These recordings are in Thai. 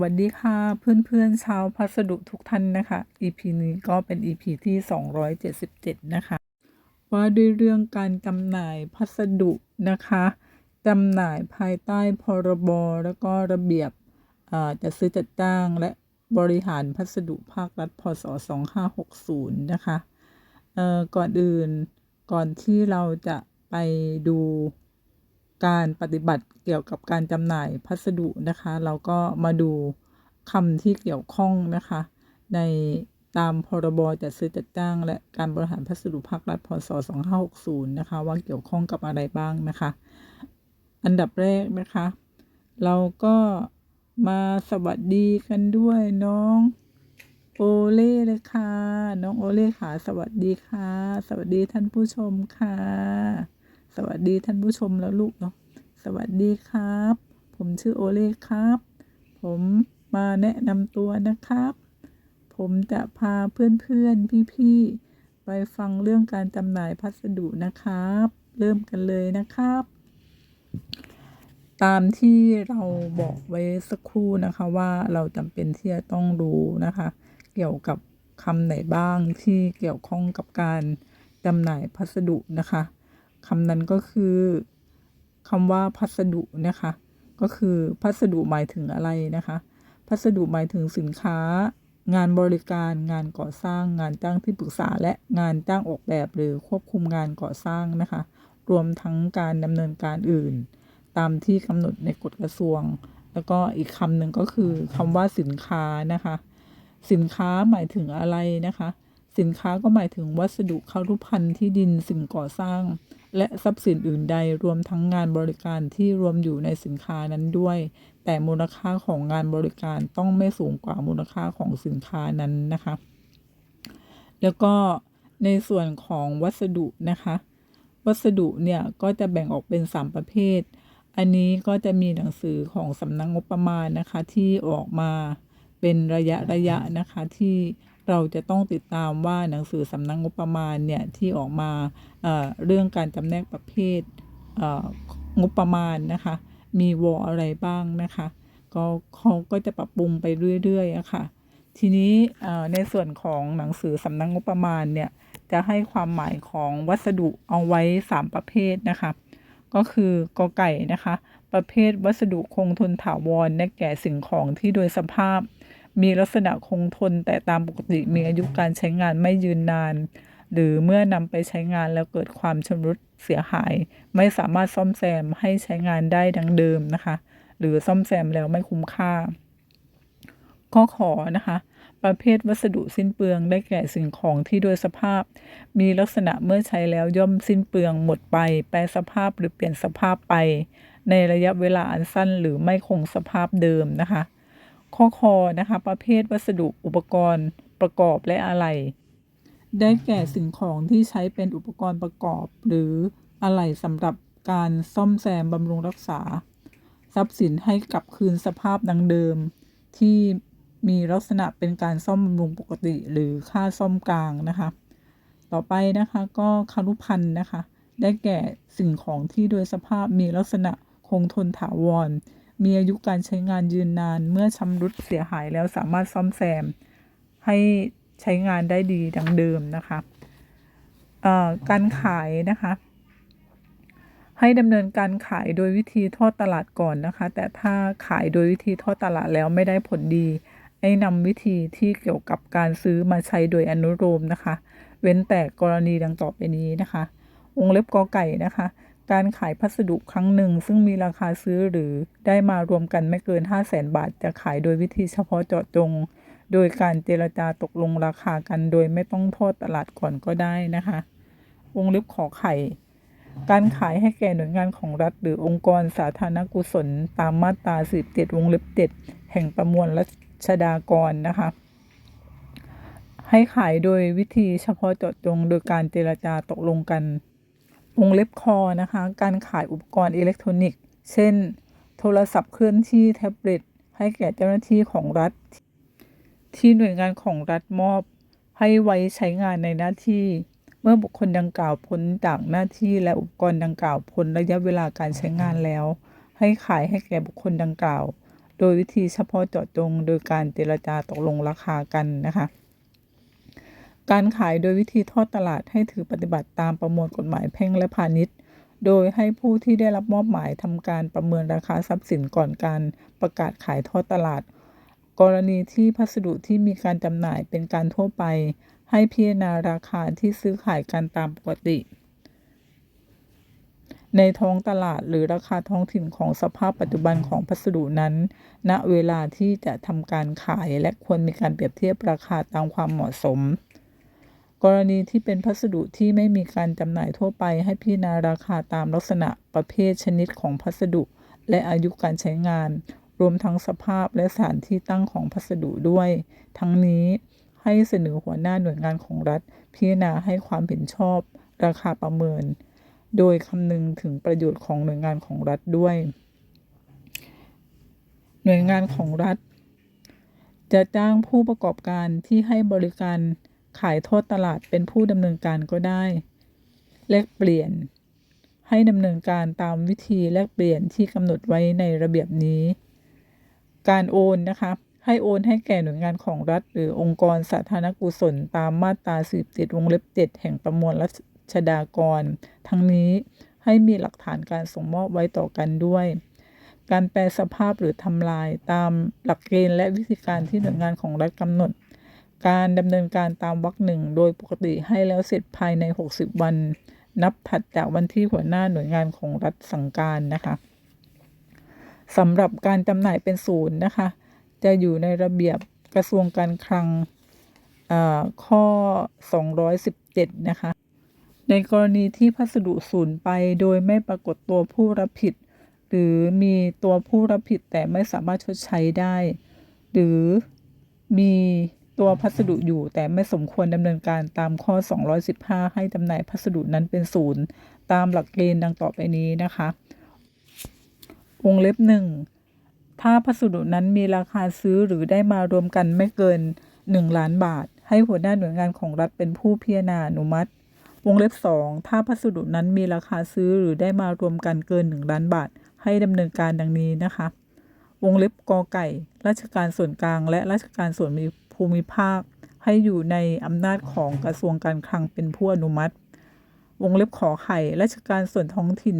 วัสดีค่ะเพื่อนๆชาวพัสดุทุกท่านนะคะ EP นี้ก็เป็น EP ที่ 277 นะคะ ว่าด้วยเรื่องการจำหน่ายพัสดุนะคะจำหน่ายภายใต้พรบแล้วก็ระเบียบอ่าจัดซื้อจัดจ้างและบริหารพัสดุภาครัฐพศ 2560 นะคะเออก่อนอื่นก่อนที่เราจะไปดู การปฏิบัติเกี่ยวกับการจำหน่ายพัสดุนะคะเราก็มาดูคำที่เกี่ยวข้องนะคะ ในตามพรบจัดซื้อจัดจ้างและการบริหารพัสดุภาครัฐพศ2560นะคะว่าเกี่ยวข้องกับอะไรบ้างนะคะ อันดับแรกนะคะ เราก็มาสวัสดีกันด้วยน้องโอเล่เลยค่ะ น้องโอเล่ค่ะ สวัสดีค่ะ สวัสดีท่านผู้ชมค่ะ สวัสดีท่านผู้ชมแล้วลูกเนาะสวัสดีครับ ผมชื่อโอเล่ครับ ผมมาแนะนำตัวนะครับ ผมจะพาเพื่อนๆพี่ๆไปฟังเรื่องการจำหน่ายพัสดุนะครับ เริ่มกันเลยนะครับ ตามที่เราบอกไว้สักครู่นะคะว่าเราจำเป็นที่จะต้องรู้นะคะ เกี่ยวกับคำไหนบ้างที่เกี่ยวข้องกับการจำหน่ายพัสดุนะคะ คำนั้นก็คือคำว่าพัสดุนะคะ ก็คือพัสดุหมายถึงอะไรนะคะ พัสดุหมายถึงสินค้า งานบริการงานก่อสร้าง งานจ้างที่ปรึกษาและงานจ้างออกแบบหรือควบคุมงานก่อสร้างนะคะ รวมทั้งการดำเนินการอื่น ตามที่กำหนดในกฎกระทรวง แล้วก็อีกคำหนึ่งก็คือคำว่าสินค้านะคะ สินค้าหมายถึงอะไรนะคะ สินค้าก็หมายถึงวัสดุคารุภัณฑ์ที่ดินสิ่งก่อสร้าง และทรัพย์สินอื่นใดรวมทั้งงานบริการที่รวมอยู่ในสินค้านั้นด้วย แต่มูลค่าของงานบริการต้องไม่สูงกว่ามูลค่าของสินค้านั้นนะคะ แล้วก็ในส่วนของวัสดุนะคะ วัสดุเนี่ยก็จะแบ่งออกเป็น 3 ประเภท อันนี้ก็จะมีหนังสือของสำนักงบประมาณนะคะที่ออกมาเป็นระยะระยะนะคะที่ เราจะต้องติดตามว่าหนังสือสำนักงบประมาณเนี่ยที่ออกมาเเรื่องการจำแนกประเภทเงบประมาณนะคะ มีวออะไรบ้างนะคะ ก็เขาก็จะปรับปรุงไปเรื่อยๆะค่ะ ทีนี้ในส่วนของหนังสือสำนักงบประมาณเนี่ยจะให้ความหมายของวัสดุเอาไว้ 3 ประเภทนะคะ ก็คือกอไก่นะคะ ประเภทวัสดุคงทนถาวรได้แก่สิ่งของที่โดยสภาพ มีลักษณะคงทนแต่ตามปกติมีอายุการใช้งานไม่ยืนนาน หรือเมื่อนำไปใช้งานแล้วเกิดความชำรุดเสียหาย ไม่สามารถซ่อมแซมให้ใช้งานได้ดังเดิมนะคะ หรือซ่อมแซมแล้วไม่คุ้มค่าข้อขอนะคะ ประเภทวัสดุสิ้นเปลืองได้แก่สิ่งของที่โดยสภาพ มีลักษณะเมื่อใช้แล้วย่อมสิ้นเปลืองหมดไป แปรสภาพหรือเปลี่ยนสภาพไป ในระยะเวลาอันสั้นหรือไม่คงสภาพเดิมนะคะ ข้อคอนะคะ ประเภทวัสดุอุปกรณ์ประกอบและอะไหล่ได้แก่สิ่งของที่ใช้เป็นอุปกรณ์ประกอบ หรืออะไหล่สำหรับการซ่อมแซมบำรุงรักษา ทรัพย์สินให้กลับคืนสภาพดังเดิม ที่มีลักษณะเป็นการซ่อมบำรุงปกติ หรือค่าซ่อมกลางนะคะ ต่อไปนะคะก็คารุพันธ์นะคะ ได้แก่สิ่งของที่โดยสภาพมีลักษณะคงทนถาวร มีอายุการใช้งานยืนนาน เมื่อชำรุดเสียหายแล้วสามารถซ่อมแซม ให้ใช้งานได้ดีดังเดิมนะคะการขายนะคะ ให้ดำเนินการขายโดยวิธีทอดตลาดก่อนนะคะ แต่ถ้าขายโดยวิธีทอดตลาดแล้วไม่ได้ผลดี ให้นำวิธีที่เกี่ยวกับการซื้อมาใช้โดยอนุโลมนะคะ เว้นแต่กรณีดังต่อไปนี้นะคะ วงเล็บกอไก่นะคะ การขายพัสดุครั้งหนึ่ง ซึ่งมีราคาซื้อหรือได้มารวมกันไม่เกิน 5 0 0แสนบาท จะขายโดยวิธีเฉพาะเจาะจง โดยการเจรจาตกลงราคากันโดยไม่ต้องทอดตลาดก่อนก็ได้นะคะ วงเล็บขอไข่ การขายให้แก่หน่วยงานของรัฐ หรือองค์กรสาธารณกุศล ตามมาตรา17วงเล็บ7แห่งประมวลรัชดากรนะคะให้ขายโดยวิธีเฉพาะเจาะจงโดยการเจรจาตกลงกัน วงเล็บคอนะคะ การขายอุปกรณ์อิเล็กทรอนิกส์ เช่น โทรศัพท์เคลื่อนที่แท็บเล็ตให้แก่เจ้าหน้าที่ของรัฐ ที่หน่วยงานของรัฐมอบ ให้ไว้ใช้งานในหน้าที่ เมื่อบุคคลดังกล่าวพ้นจากหน้าที่และอุปกรณ์ดังกล่าวพ้นระยะเวลาการใช้งานแล้ว ให้ขายให้แก่บุคคลดังกล่าว โดยวิธีเฉพาะเจาะจงโดยการเจรจาตกลงราคากันนะคะ การขายโดยวิธีทอดตลาดให้ถือปฏิบัติตามประมวลกฎหมายแพ่งและพาณิชย์ โดยให้ผู้ที่ได้รับมอบหมายทำการประเมินราคาทรัพย์สินก่อนการประกาศขายทอดตลาด กรณีที่พัสดุที่มีการจำหน่ายเป็นการทั่วไป ให้พิจารณาราคาที่ซื้อขายกันตามปกติ ในท้องตลาดหรือราคาท้องถิ่นของสภาพปัจจุบันของพัสดุนั้น ณ เวลาที่จะทำการขายและควรมีการเปรียบเทียบราคาตามความเหมาะสม กรณีที่เป็นพัสดุที่ไม่มีการจำหน่ายทั่วไปให้พิจารณาราคาตามลักษณะประเภทชนิดของพัสดุ และอายุการใช้งาน รวมทั้งสภาพและสถานที่ตั้งของพัสดุด้วย ทั้งนี้ให้เสนอหัวหน้าหน่วยงานของรัฐ พิจารณาให้ความเห็นชอบ ราคาประเมิน โดยคำนึงถึงประโยชน์ของหน่วยงานของรัฐด้วย หน่วยงานของรัฐ จะจ้างผู้ประกอบการที่ให้บริการ ขายทอดตลาดเป็นผู้ดำเนินการก็ได้ แลกเปลี่ยน ให้ดำเนินการตามวิธีแลกเปลี่ยนที่กำหนดไว้ในระเบียบนี้ การโอนนะคะให้โอนให้แก่หน่วยงานของรัฐ หรือองค์กรสาธารณกุศล ตามมาตรา47วงเล็บ7แห่งประมวลรัชดากร ทั้งนี้ให้มีหลักฐานการส่งมอบไว้ต่อกันด้วย การแปลสภาพหรือทำลายตามหลักเกณฑ์และวิธีการที่หน่วยงานของรัฐกำหนด การดำเนินการตามวรรคหนึ่งโดยปกติให้แล้วเสร็จภายใน 60 วัน นับถัดจากวันที่หัวหน้าหน่วยงานของรัฐสั่งการนะคะสำหรับการจำหน่ายเป็นศูนย์นะคะ จะอยู่ในระเบียบกระทรวงการคลังข้อ 217 นะคะ ในกรณีที่พัสดุสูญไปโดยไม่ปรากฏตัวผู้รับผิด หรือมีตัวผู้รับผิดแต่ไม่สามารถชดใช้ได้ หรือมี ตัวพัสดุอยู่ แต่ไม่สมควรดำเนินการตามข้อ 215 ให้จำหน่ายพัสดุนั้นเป็นศูนย์ตามหลักเกณฑ์ดังต่อไปนี้นะคะวงเล็บหนึ่งถ้าพัสดุนั้นมีราคาซื้อหรือได้มารวมกันไม่เกิน 1 ล้านบาท ให้หัวหน้าหน่วยงานของรัฐเป็นผู้พิจารณาอนุมัติ วงเล็บ 2 ถ้าพัสดุนั้นมีราคาซื้อหรือได้มารวมกันเกิน 1 ล้านบาท ให้ดำเนินการดังนี้นะคะ วงเล็บกอไก่ ราชการส่วนกลางและราชการส่วน ภูมิภาค ให้อยู่ในอำนาจของกระทรวงการคลังเป็นผู้อนุมัติ วงเล็บขอไข่ราชการส่วนท้องถิ่น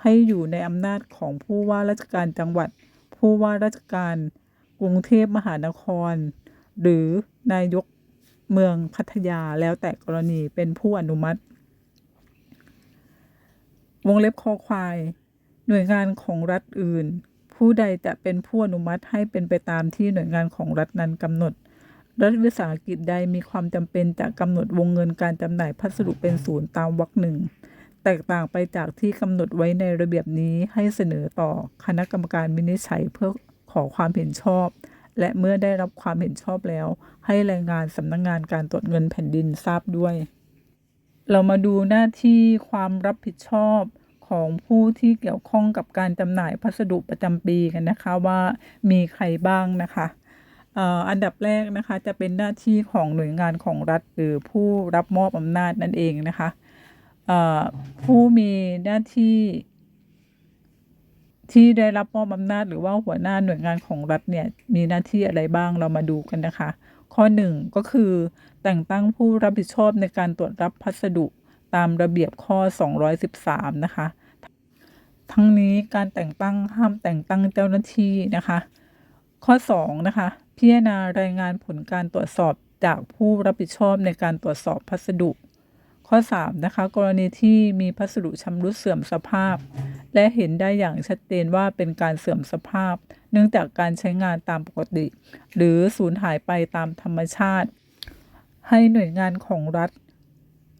ให้อยู่ในอำนาจของผู้ว่าราชการจังหวัด ผู้ว่าราชการกรุงเทพมหานคร หรือนายกเมืองพัทยาแล้วแต่กรณีเป็นผู้อนุมัติ วงเล็บคอควาย หน่วยงานของรัฐอื่น ผู้ใดจะเป็นผู้อนุมัติให้เป็นไปตามที่หน่วยงานของรัฐนั้นกำหนด รัฐวิสาหกิจใดมีความจำเป็นจะกำหนดวงเงินการจำหน่ายพัสดุเป็นศูนย์ตามวรรคหนึ่งแตกต่างไปจากที่กำหนดไว้ในระเบียบนี้ให้เสนอต่อคณะกรรมการวินิจฉัยเพื่อขอความเห็นชอบ และเมื่อได้รับความเห็นชอบแล้ว ให้รายงานสำนักงงานการตรวจเงินแผ่นดินทราบด้วย เรามาดูหน้าที่ความรับผิดชอบของผู้ที่เกี่ยวข้องกับการจำหน่ายพัสดุประจำปีกันนะคะว่ามีใครบ้างนะคะ อันดับแรกนะคะจะเป็นหน้าที่ของหน่วยงานของรัฐ หรือผู้รับมอบอำนาจนั่นเองนะคะผู้มีหน้าที่ที่ได้รับมอบอำนาจหรือว่าหัวหน้าหน่วยงานของรัฐเนี่ยมีหน้าที่อะไรบ้างเรามาดูกันนะคะ ข้อหนึ่งก็คือ แต่งตั้งผู้รับผิดชอบในการตรวจรับพัสดุตามระเบียบข้อ 213 นะคะ ทั้งนี้การแต่งตั้งห้ามแต่งตั้งเจ้าหน้าที่นะคะ ข้อ 2 นะคะ พิจารณารายงานผลการตรวจสอบจากผู้รับผิดชอบในการตรวจสอบพัสดุ ข้อ 3 นะคะ กรณีที่มีพัสดุชำรุดเสื่อมสภาพ และเห็นได้อย่างชัดเจนว่าเป็นการเสื่อมสภาพ เนื่องจากการใช้งานตามปกติ หรือสูญหายไปตามธรรมชาติ ให้หน่วยงานของรัฐ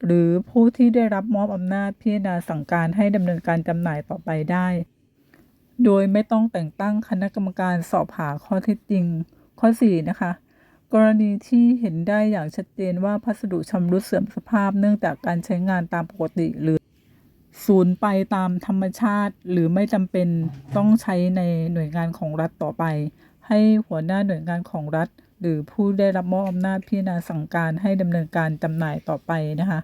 หรือผู้ที่ได้รับมอบอำนาจพิจารณาสั่งการให้ดำเนินการจำหน่ายต่อไปได้ โดยไม่ต้องแต่งตั้งคณะกรรมการสอบหาข้อเท็จจริง ข้อ 4 นะคะ กรณีที่เห็นได้อย่างชัดเจนว่าพัสดุชำรุดเสื่อมสภาพเนื่องจากการใช้งานตามปกติหรือสูญไปตามธรรมชาติ หรือไม่จำเป็นต้องใช้ในหน่วยงานของรัฐต่อไป ให้หัวหน้าหน่วยงานของรัฐ หรือผู้ได้รับมอบอำนาจพิจารณาสั่งการให้ดำเนินการจำหน่ายต่อไปนะคะ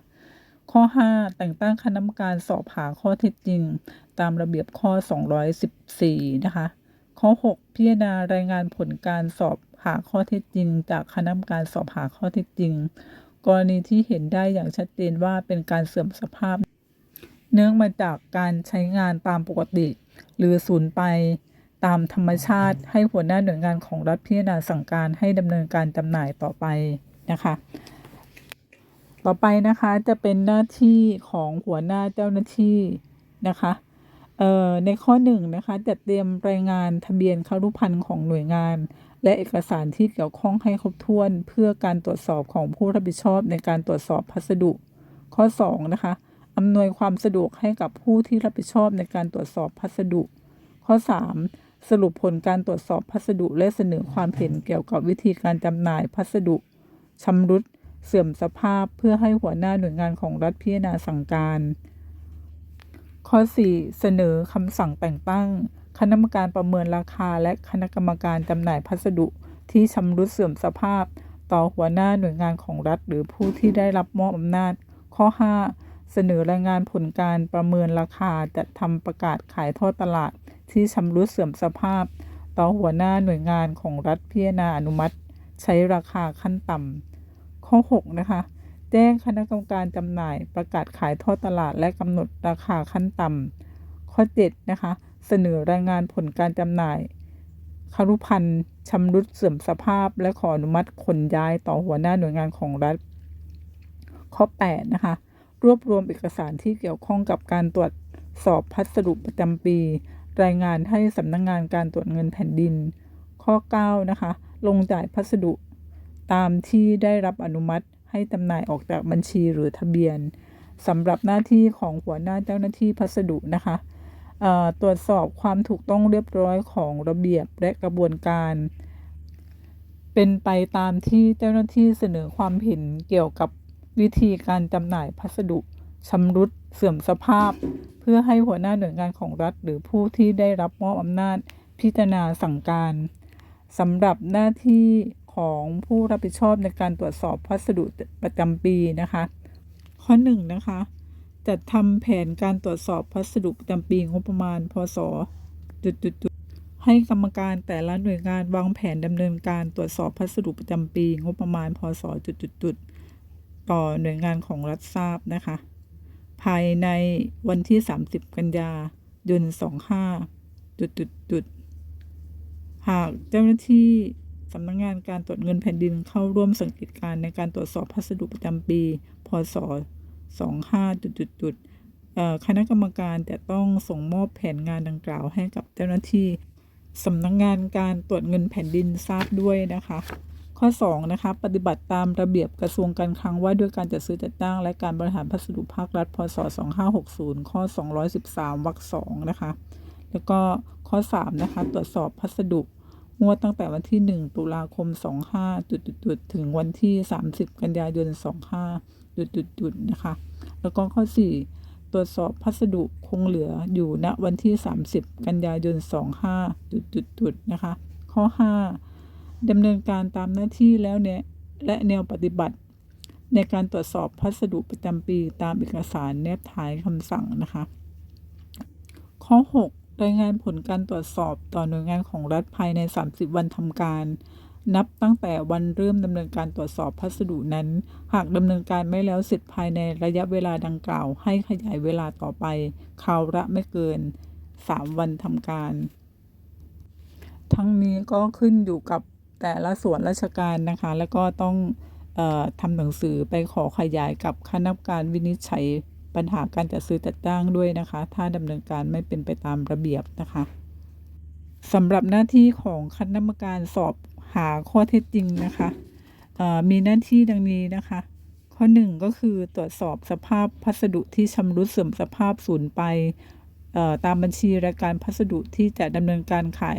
ข้อ 5 แต่งตั้งคณะกรรมการสอบหาข้อเท็จจริง ตามระเบียบข้อ 214 นะคะ ข้อ 6 พิจารณารายงานผลการสอบหาข้อเท็จจริง จากคณะกรรมการสอบหาข้อเท็จจริง กรณีที่เห็นได้อย่างชัดเจนว่าเป็นการเสื่อมสภาพ เนื่องมาจากการใช้งานตามปกติ หรือสูญไปตามธรรมชาติให้หัวหน้าหน่วยงานของรัฐพิจารณาสั่งการให้ดำเนินการจำหน่ายต่อไปนะคะ ต่อไปนะคะจะเป็นหน้าที่ของหัวหน้าเจ้าหน้าที่นะคะ ในข้อหนึ่งนะคะจัดเตรียมรายงานทะเบียนคารุพันธ์ของหน่วยงาน และเอกสารที่เกี่ยวข้องให้ครบถ้วน เพื่อการตรวจสอบของผู้รับผิดชอบในการตรวจสอบพัสดุ ข้อ2นะคะอำนวยความสะดวกให้กับผู้ที่รับผิดชอบในการตรวจสอบพัสดุ ข้อ 3 สรุปผลการตรวจสอบพัสดุและเสนอความเห็นเกี่ยวกับวิธีการจำหน่ายพัสดุชำรุด เสื่อมสภาพเพื่อให้หัวหน้าหน่วยงานของรัฐพิจารณาสั่งการ ข้อ 4 เสนอคำสั่งแต่งตั้ง คณะกรรมการประเมินราคา และคณะกรรมการจำหน่ายพัสดุที่ชำรุดเสื่อมสภาพ ต่อหัวหน้าหน่วยงานของรัฐ หรือผู้ที่ได้รับมอบอำนาจ ข้อ 5 เสนอรายงานผลการประเมินราคาจัดทำประกาศขายทอดตลาด ที่ชำรุดเสื่อมสภาพ ต่อหัวหน้าหน่วยงานของรัฐพิจารณาอนุมัติ ใช้ราคาขั้นต่ำข้อ 6 นะคะ แจ้งคณะกรรมการจำหน่าย ประกาศขายทอดตลาดและกำหนดราคาขั้นต่ำข้อ7นะคะ เสนอรายงานผลการจำหน่ายคารุพันธ์ชำรุดเสื่อมสภาพ และขออนุมัติขนย้ายต่อหัวหน้าหน่วยงานของรัฐ ข้อ8นะคะ รวบรวมเอกสารที่เกี่ยวข้องกับการตรวจสอบพัสดุประจำปี รายงานให้สำนักงงานการตรวจเงินแผ่นดิน ข้อ 9 นะคะ ลงจ่ายพัสดุ ตามที่ได้รับอนุมัติ ให้จำหน่ายออกจากบัญชีหรือทะเบียนสำหรับหน้าที่ของหัวหน้าเจ้าหน้าที่พัสดุนะคะตรวจสอบความถูกต้องเรียบร้อยของระเบียบและกระบวนการ เป็นไปตามที่เจ้าหน้าที่เสนอความเห็นเกี่ยวกับวิธีการจำหน่ายพัสดุชำรุดเสื่อมสภาพ เพื่อให้หัวหน้าหน่วยงานของรัฐ หรือผู้ที่ได้รับมอบอำนาจพิจารณาสั่งการสำหรับหน้าที่ ของผู้รับผิดชอบในการตรวจสอบพัสดุประจำปีนะคะ ข้อ1นงนะคะจัดทำแผนการตรวจสอบพัสดุประจำปีงบประมาณพศจุดจุดจุดให้กรรมการแต่ละหน่วยงานวางแผนดำเนินการตรวจสอบพัสดุประจำปี งบประมาณพศจุดจุดจุดต่อหน่วยงานของรัฐทราบนะคะ ภายในวันที่ 30 กันยายน25จุดจุดจุดหากเจ้าหน้าที่ สำนักงงานการตรวจเงินแผ่นดินเข้าร่วมสังเกตการในการตรวจสอบพัสดุประจำปี พศ 25จุดจุดจุดคณะกรรมการจะต้องส่งมอบแผนงานดังกล่าวให้กับเจ้าหน้าที่สำนักงงานการตรวจเงินแผ่นดินทราบด้วยนะคะ ข้อ 2 นะคะ ปฏิบัติตามระเบียบกระทรวงการคลังว่าด้วยการจัดซื้อจัดจ้างและการบริหารพัสดุภาครัฐ พศ 2560 ข้อ 213วรรค2นะคะ แล้วก็ข้อ 3 นะคะ ตรวจสอบพัสดุ งวดตั้งแต่วันที่ 1 ตุลาคม 25จุดจุดถึงวันที่ 30 กันยายน 25จุดจุดจุดนะคะ แล้วก็ข้อ 4 ตรวจสอบพัสดุคงเหลืออยู่ณวันที่ 30 กันยายน 25จุดจุดจุดนะคะ ข้อ 5ดำเนินการตามหน้าที่แล้วเนี่ยและแนวปฏิบัติ ในการตรวจสอบพัสดุประจำปีตามเอกสารแนบท้ายคำสั่งนะคะ ข้อ 6 รายงานผลการตรวจสอบต่อหน่วยงานของรัฐภายใน 30 วันทำการ นับตั้งแต่วันเริ่มดำเนินการตรวจสอบพัสดุนั้น หากดำเนินการไม่แล้วเสร็จภายในระยะเวลาดังกล่าว ให้ขยายเวลาต่อไป คราวละไม่เกิน 3 วันทำการ ทั้งนี้ก็ขึ้นอยู่กับแต่ละส่วนราชการนะคะ แล้วก็ต้องออทำหนังสือไปขอขยายกับคณะกรรมการวินิจฉัย ปัญหาการจัดซื้อจัดจ้างด้วยนะคะ ถ้าดำเนินการไม่เป็นไปตามระเบียบนะคะสำหรับหน้าที่ของคณะกรรมการสอบหาข้อเท็จจริงนะคะมีหน้าที่ดังนี้นะคะ ข้อ 1 ก็คือตรวจสอบสภาพพัสดุที่ชำรุดเสื่อมสภาพสูญไปตามบัญชีรายการพัสดุที่จะดำเนินการขาย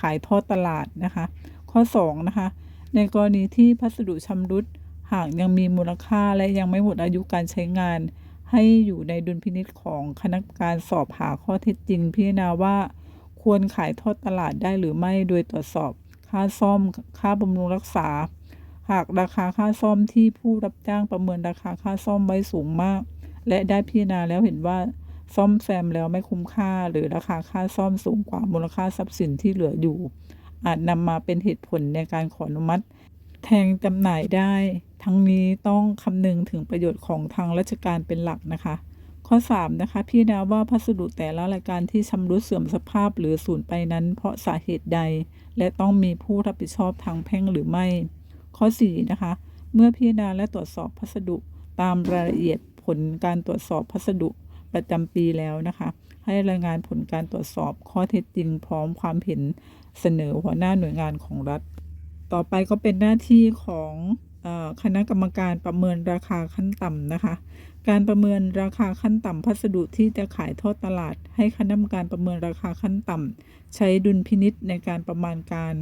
ขายทอดตลาดนะคะ ข้อ2นะคะในกรณีที่พัสดุชำรุดหากยังมีมูลค่าและยังไม่หมดอายุการใช้งาน ให้อยู่ในดุลพินิษของคณะกรรมการสอบหาข้อเท็จจริง พิจารณาว่าควรขายทอดตลาดได้หรือไม่โดยตรวจสอบค่าซ่อมค่าบำรุงรักษา หากราคาค่าซ่อมที่ผู้รับจ้างประเมินราคาค่าซ่อมไว้สูงมาก และได้พิจารณาแล้วเห็นว่าซ่อมแซมแล้วไม่คุ้มค่า หรือราคาค่าซ่อมสูงกว่ามูลค่าทรัพย์สินที่เหลืออยู่ อาจนำมาเป็นเหตุผลในการขออนุมัติ แทงจำหน่ายได้ ทั้งนี้ต้องคำนึงถึงประโยชน์ของทางราชการเป็นหลักนะคะ ข้อ 3 นะคะพี่นาว่าพัสดุแต่ละรายการที่ชำรุดเสื่อมสภาพหรือสูญไปนั้น เพราะสาเหตุใด และต้องมีผู้รับผิดชอบทางแพ่งหรือไม่ ข้อ 4 นะคะ เมื่อพิจารณาและตรวจสอบพัสดุตามรายละเอียดผลการตรวจสอบพัสดุประจำปีแล้วนะคะ ให้รายงานผลการตรวจสอบข้อเท็จจริงพร้อมความเห็นเสนอหัวหน้าหน่วยงานของรัฐ ต่อไปก็เป็นหน้าที่ของคณะกรรมการประเมินราคาขั้นต่ำนะคะ การประเมินราคาขั้นต่ำพัสดุที่จะขายทอดตลาด ให้คณะกรรมการประเมินราคาขั้นต่ำใช้ดุลพินิษในการประมาณการ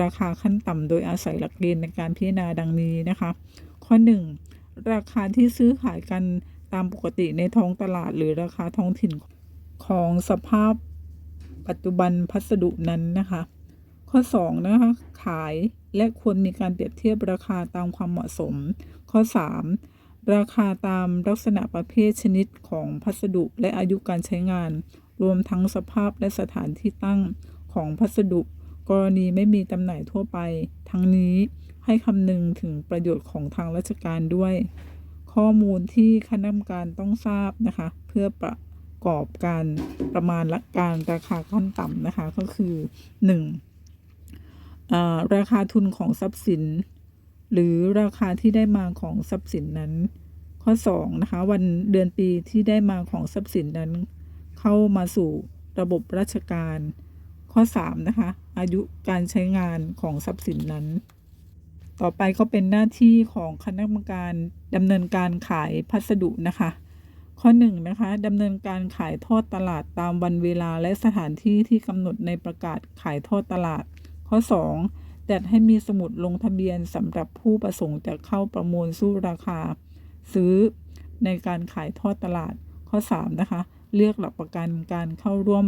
ราคาขั้นต่ำโดยอาศัยหลักเกณฑ์ในการพิจารณาดังนี้นะคะ ข้อ 1 ราคาที่ซื้อขายกันตามปกติในท้องตลาด หรือราคาท้องถิ่นของสภาพปัจจุบันพัสดุนั้นนะคะ ข้อ2นะคะขายและควรมีการเปรียบเทียบราคาตามความเหมาะสม ข้อ 3 ราคาตามลักษณะประเภทชนิดของพัสดุและอายุการใช้งาน รวมทั้งสภาพและสถานที่ตั้งของพัสดุ กรณีไม่มีจำหน่ายทั่วไป ทั้งนี้ให้คำนึงถึงประโยชน์ของทางราชการด้วย ข้อมูลที่คณะกรรมการต้องทราบนะคะ เพื่อประกอบการประมาณละการราคาขั้นต่ำนะคะก็คือ 1. ราคาทุนของทรัพย์สิน หรือราคาที่ได้มาของทรัพย์สินนั้น ข้อ2นะคะวันเดือนปีที่ได้มาของทรัพย์สินนั้น เข้ามาสู่ระบบราชการ ข้อ3นะคะอายุการใช้งานของทรัพย์สินนั้น ต่อไปก็เป็นหน้าที่ของคณะกรรมการดำเนินการขายพัสดุนะคะข้อ1นะคะดำเนินการขายทอดตลาดตามวันเวลาและสถานที่ที่กำหนดในประกาศขายทอดตลาด ข้อ 2 จัดให้มีสมุดลงทะเบียนสำหรับผู้ประสงค์จะเข้าประมูลสู้ราคา ซื้อในการขายทอดตลาดข้อ 3 นะคะ เลือกหลักประกันการเข้าร่วม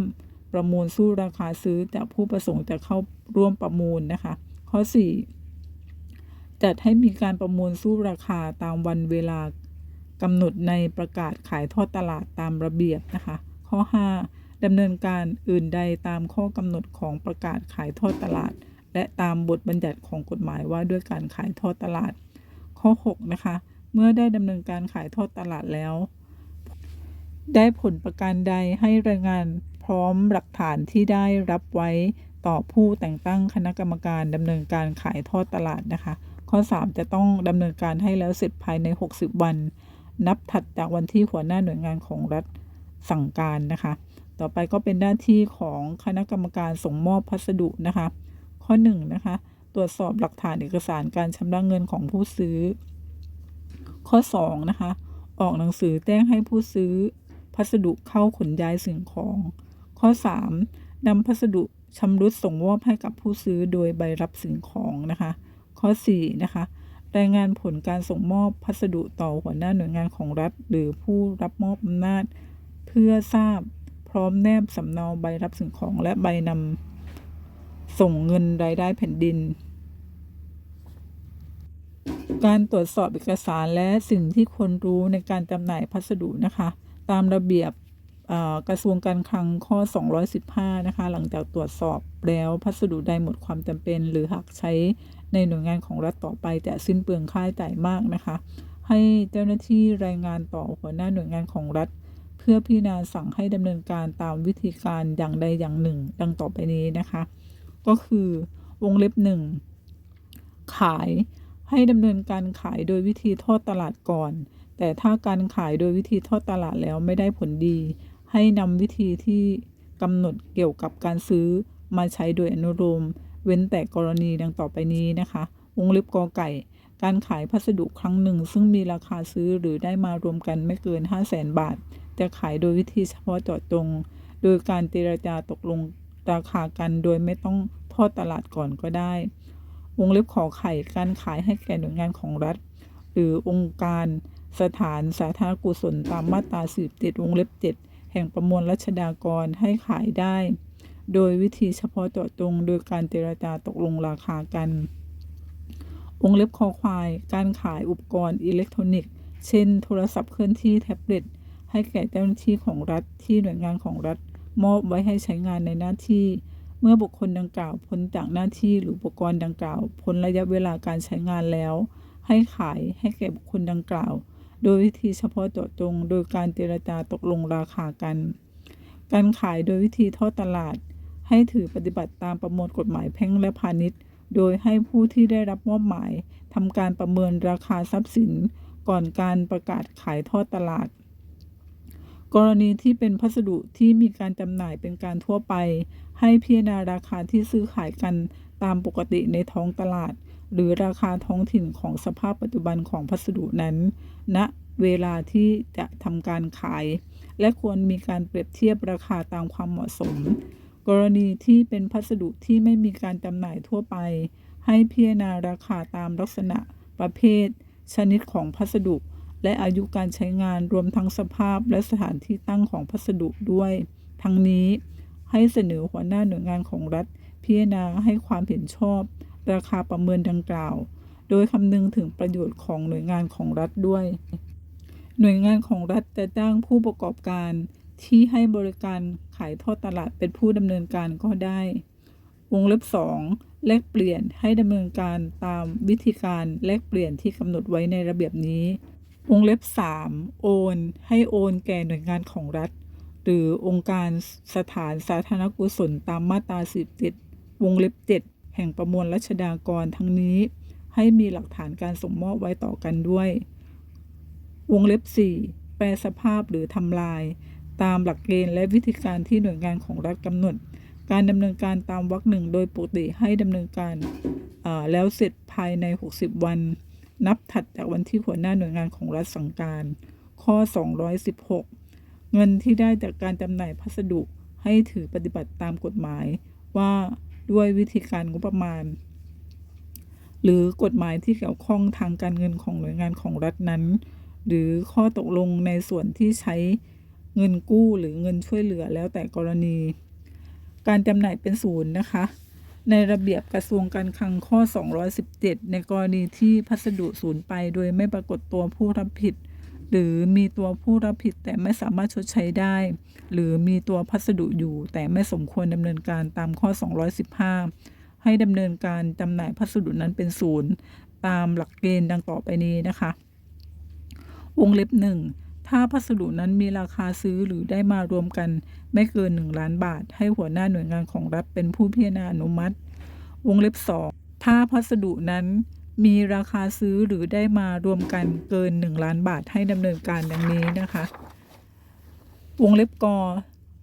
ประมูลสู้ราคาซื้อจากผู้ประสงค์จะเข้าร่วมประมูลนะคะ ข้อ 4 จัดให้มีการประมูลสู้ราคาตามวันเวลากำหนดในประกาศขายทอดตลาดตามระเบียบนะคะ ข้อ 5 ดำเนินการอื่นใดตามข้อกำหนดของประกาศขายทอดตลาด และตามบทบัญญัติของกฎหมายว่าด้วยการขายทอดตลาด ข้อ 6 นะคะ เมื่อได้ดำเนินการขายทอดตลาดแล้ว ได้ผลประการใดให้รายงานพร้อมหลักฐานที่ได้รับไว้ต่อผู้แต่งตั้งคณะกรรมการดำเนินการขายทอดตลาดนะคะ ข้อ 3 จะต้องดำเนินการให้แล้วเสร็จภายใน 60 วัน นับถัดจากวันที่หัวหน้าหน่วยงานของรัฐสั่งการนะคะ ต่อไปก็เป็นหน้าที่ของคณะกรรมการส่งมอบพัสดุนะคะ ข้อ1นนะคะ ตรวจสอบหลักฐานเอกสารการชำระเงินของผู้ซื้อ ข้อ2นะคะ ออกหนังสือแจ้งให้ผู้ซื้อ พัสดุเข้าขนย้ายสิ่งของ ข้อ 3นำพัสดุชำรุดส่งมอบให้กับผู้ซื้อโดยใบรับสิ่งของนะคะ ข้อ 4 นะคะ รายงานผลการส่งมอบพัสดุต่อหัวหน้าหน่วยงานของรัฐ หรือผู้รับมอบอำนาจ เพื่อทราบ พร้อมแนบสำเนาใบรับสิ่งของและใบนำส่งเงินรายได้แผ่นดิน การตรวจสอบเอกสารและสิ่งที่ควรรู้ในการจำหน่ายพัสดุนะคะ ตามระเบียบกระทรวงการคลังข้อ 215 นะคะ หลังจากตรวจสอบแล้วพัสดุใดหมดความจำเป็น หรือหากใช้ในหน่วยงานของรัฐต่อไปจะสิ้นเปลืองค่าใช้จ่ายมากนะคะ ให้เจ้าหน้าที่รายงานต่อหัวหน้าหน่วยงานของรัฐ พื่อพิจารณาสั่งให้ดำเนินการตามวิธีการอย่างใดอย่างหนึ่ง ดังต่อไปนี้นะคะ ก็คือวงเล็บหนึ่งขายให้ดำเนินการขายโดยวิธีทอดตลาดก่อน แต่ถ้าการขายโดยวิธีทอดตลาดแล้วไม่ได้ผลดี ให้นำวิธีที่กำหนดเกี่ยวกับการซื้อมาใช้โดยอนุโลมเว้นแต่กรณีดังต่อไปนี้นะคะ วงเล็บกอไก่ การขายพัสดุครั้งหนึ่ง ซึ่งมีราคาซื้อหรือได้มารวมกันไม่เกิน 5 0 0แสนบาท จะขายโดยวิธีเฉพาะเจาะจง โดยการเจรจาตกลงราคากันโดยไม่ต้องทอดตลาดก่อนก็ได้วงเล็บขอไข่การขายให้แก่หน่วยงานของรัฐ หรือองค์การสถานสาธารณกุศลตามมาตรา17วงเล็บ7แห่งประมวลรัชดากรให้ขายได้ โดยวิธีเฉพาะเจาะจง โดยการเจรจาตกลงราคากันวงเล็บคอควาย การขายอุปกรณ์อิเล็กทรอนิกส์ เช่น โทรศัพท์เคลื่อนที่แท็บเล็ต ให้แก่เจ้าหน้าที่ของรัฐที่หน่วยงานของรัฐ มอบไว้ให้ใช้งานในหน้าที่ เมื่อบุคคลดังกล่าวพ้นจากหน้าที่หรืออุปกรณ์ดังกล่าวพ้นระยะเวลาการใช้งานแล้ว ให้ขายให้แก่บุคคลดังกล่าว โดยวิธีเฉพาะเจาะจง โดยการเจรจาตกลงราคากัน การขายโดยวิธีทอดตลาด ให้ถือปฏิบัติตามประมวลกฎหมายแพ่งและพาณิชย์ โดยให้ผู้ที่ได้รับมอบหมายทำการประเมินราคาทรัพย์สิน ก่อนการประกาศขายทอดตลาด กรณีที่เป็นพัสดุที่มีการจำหน่ายเป็นการทั่วไป ให้พิจารณาราคาที่ซื้อขายกันตามปกติในท้องตลาด หรือราคาท้องถิ่นของสภาพปัจจุบันของพัสดุนั้นณเวลาที่จะทำการขาย และควรมีการเปรียบเทียบราคาตามความเหมาะสม กรณีที่เป็นพัสดุที่ไม่มีการจำหน่ายทั่วไป ให้พิจารณาราคาตามลักษณะประเภท ชนิดของพัสดุ และอายุการใช้งานรวมทั้งสภาพและสถานที่ตั้งของพัสดุด้วย ทั้งนี้ให้เสนอหัวหน้าหน่วยงานของรัฐ พิจารณาให้ความเห็นชอบ ราคาประเมินดังกล่าว โดยคำนึงถึงประโยชน์ของหน่วยงานของรัฐด้วย หน่วยงานของรัฐจะจ้างผู้ประกอบการ ที่ให้บริการขายทอดตลาดเป็นผู้ดำเนินการก็ได้ วงเล็บ 2 แลกเปลี่ยนให้ดำเนินการตามวิธีการแลกเปลี่ยนที่กำหนดไว้ในระเบียบนี้ วงเล็บ 3 โอน ให้โอนแก่หน่วยงานของรัฐ หรือองค์การสถานสาธารณกุศลตามมาตรา17วงเล็บ 7 แห่งประมวลรัชดากรทั้งนี้ ให้มีหลักฐานการส่งมอบไว้ต่อกันด้วย วงเล็บ 4 แปลสภาพหรือทำลาย ตามหลักเกณฑ์และวิธีการที่หน่วยงานของรัฐกำหนด การดำเนินการตามวรรคหนึ่งโดยปกติให้ดำเนินการแล้วเสร็จภายใน 60 วัน นับถัดจากวันที่หัวหน้าหน่วยงานของรัฐสั่งการ ข้อ 216 เงินที่ได้จากการจำหน่ายพัสดุให้ถือปฏิบัติตามกฎหมายว่าด้วยวิธีการงบประมาณ หรือกฎหมายที่เกี่ยวข้องทางการเงินของหน่วยงานของรัฐนั้น หรือข้อตกลงในส่วนที่ใช้เงินกู้หรือเงินช่วยเหลือแล้วแต่กรณี การจำหน่ายเป็นศูนย์นะคะ ในระเบียบกระทรวงการคลังข้อ 217 ในกรณีที่พัสดุสูญไป โดยไม่ปรากฏตัวผู้รับผิด หรือมีตัวผู้รับผิดแต่ไม่สามารถชดใช้ได้ หรือมีตัวพัสดุอยู่แต่ไม่สมควรดำเนินการตามข้อ 215 ให้ดำเนินการจำหน่ายพัสดุนั้นเป็นศูนย์ตามหลักเกณฑ์ดังต่อไปนี้นะคะ วงเล็บหนึ่ง ถ้าพัสดุนั้นมีราคาซื้อหรือได้มารวมกัน ไม่เกิน 1 ล้านบาท ให้หัวหน้าหน่วยงานของรัฐเป็นผู้พิจารณาอนุมัติ วงเล็บ 2 ถ้าพัสดุนั้นมีราคาซื้อหรือได้มารวมกันเกิน 1 ล้านบาทให้ดำเนินการดังนี้นะคะ วงเล็บกอ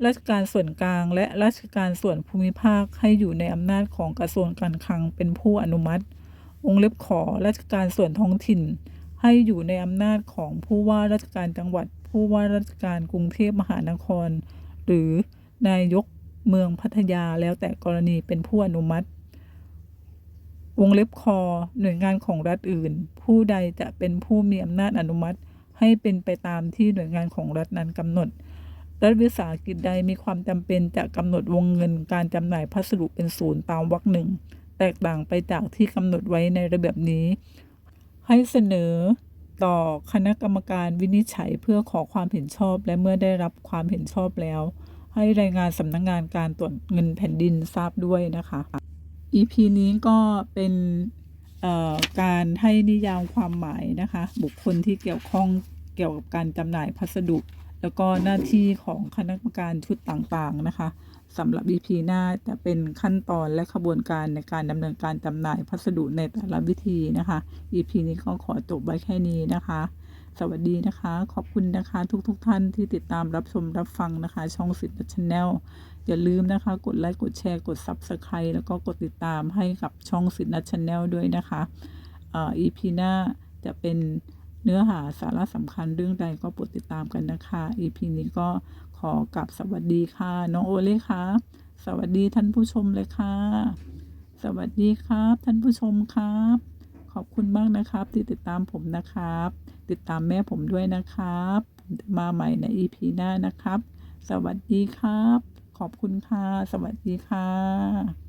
ราชการส่วนกลางและราชการส่วนภูมิภาคให้อยู่ในอำนาจของกระทรวงการคลังเป็นผู้อนุมัติ วงเล็บขอราชการส่วนท้องถิ่น ให้อยู่ในอำนาจของผู้ว่าราชการจังหวัด ผู้ว่าราชการกรุงเทพมหานคร หรือนายกเมืองพัทยาแล้วแต่กรณีเป็นผู้อนุมัติ วงเล็บคอหน่วยงานของรัฐอื่น ผู้ใดจะเป็นผู้มีอำนาจอนุมัติ ให้เป็นไปตามที่หน่วยงานของรัฐนั้นกำหนด รัฐวิสาหกิจใดมีความจำเป็นจะกำหนดวงเงินการจำหน่ายพัสดุเป็นศูนย์ตามวรรคหนึ่งแตกต่างไปจากที่กำหนดไว้ในระเบียบนี้ ให้เสนอต่อคณะกรรมการวินิจฉัยเพื่อขอความเห็นชอบและเมื่อได้รับความเห็นชอบแล้ว ให้รายงานสำนักงงานการตรวจเงินแผ่นดินทราบด้วยนะคะ EP นี้ก็เป็นการให้นิยามความหมายนะคะ บุคคลที่เกี่ยวข้องเกี่ยวกับการจำหน่ายพัสดุ แล้วก็หน้าที่ของคณะกรรมการชุดต่างๆนะคะ สำหรับ EP หน้าจะเป็นขั้นตอนและขบวนการในการดำเนินการจำหน่ายพัสดุในแต่ละวิธีนะคะ EP นี้ก็ขอจบไว้แค่นี้นะคะ สวัสดีนะคะ ขอบคุณนะคะ ทุกๆทท่านที่ติดตามรับชมรับฟังนะคะ ช่องสิทธิ์ชแนลอย่าลืมนะคะ กดไลค์กดแชร์กด Subscribe แล้วก็กดติดตามให้กับช่องสิทธิ์นัชแนลด้วยนะคะเอ่อ EP หน้าจะเป็นเนื้อหาสาระสำคัญเรื่องใดก็โปรดติดตามกันนะคะ EP นี้ก็ อกลับสวัสดีค่ะ น้องโอเล่ค่ะสวัสดีท่านผู้ชมเลยค่ะ สวัสดีครับ ท่านผู้ชมครับ ขอบคุณมากนะครับ ที่ติดตามผมนะครับ ติดตามแม่ผมด้วยนะครับผมจะมาใหม่ใน EP หน้านะครับ สวัสดีครับ ขอบคุณค่ะ สวัสดีค่ะ